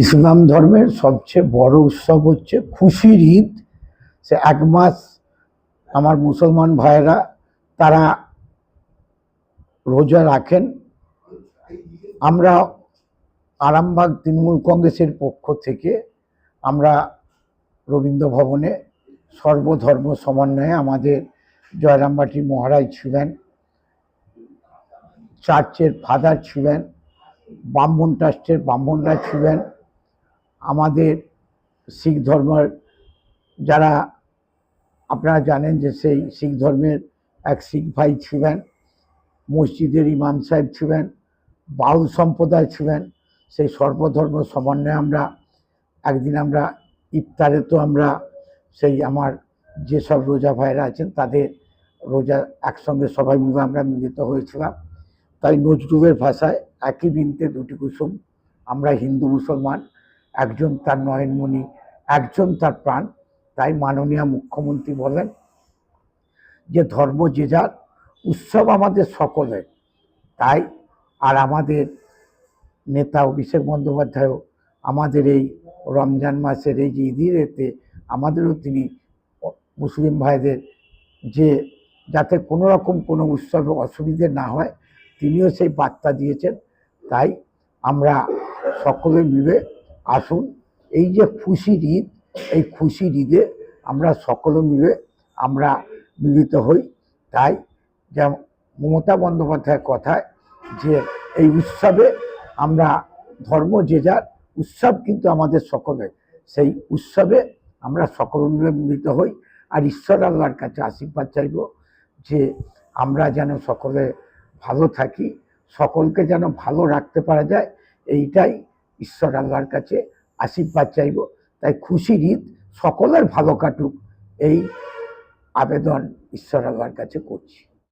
ইসলাম ধর্মের সবচেয়ে বড় উৎসব হচ্ছে খুশির ঈদ। সে এক মাস আমার মুসলমান ভাইয়েরা তারা রোজা রাখেন। আমরা আরামবাগ তৃণমূল কংগ্রেসের পক্ষ থেকে আমরা রবীন্দ্র ভবনে সর্বধর্ম সমন্বয়ে আমাদের জয়রামবাটি মহারাজ ছিলেন, চার্চের ফাদার ছিলেন, ব্রাহ্মণ ট্রাস্টের ব্রাহ্মণরা ছিলেন আমাদের শিখ ধর্মের যারা, আপনারা জানেন যে সেই শিখ ধর্মের এক শিখ ভাই ছিলেন, মসজিদের ইমাম সাহেব ছিলেন, বাউল সম্প্রদায় ছিলেন, সেই সর্বধর্ম সমন্বয়ে আমরা, একদিন আমরা ইফতারে তো আমরা সেই আমার যেসব রোজা ভাইরা আছেন তাদের রোজা একসঙ্গে সবাই মিলে আমরা মিলিত হয়েছিলাম। তাই নজরুলের ভাষায় একই বিনতে দুটি কুসুম, আমরা হিন্দু মুসলমান একজন তার নয়নমণি একজন তার প্রাণ, তাই মাননীয় মুখ্যমন্ত্রী বলেন যে ধর্ম যে যার, উৎসব আমাদের সকলের। তাই আর আমাদের নেতা অভিষেক বন্দ্যোপাধ্যায়ও আমাদের এই রমজান মাসের এই যে ঈদের এতে আমাদেরও তিনি মুসলিম ভাইদের যে যাতে কোনো রকম কোনো উৎসবে অসুবিধে না হয়, তিনিও সেই বার্তা দিয়েছেন। তাই আমরা সকলে মিলে আসুন, এই যে খুশির ঈদ, এই খুশির ঈদে আমরা সকলে মিলে আমরা মিলিত হই। তাই যেমন মমতা বন্দ্যোপাধ্যায়ের কথায় যে এই উৎসবে আমরা ধর্ম যে যার, উৎসব কিন্তু আমাদের সকলের। সেই উৎসবে আমরা সকলে মিলে মিলিত হই। আর ঈশ্বর আল্লাহর কাছে আশীর্বাদ চাইব যে আমরা যেন সকলে ভালো থাকি, সকলকে যেন ভালো রাখতে পারা যায়। এইটাই ঈশ্বর আল্লাহর কাছে আশীর্বাদ চাইব। তাই খুশির ঈদ সকলের ভালো কাটুক, এই আবেদন ঈশ্বর আল্লাহর কাছে করছি।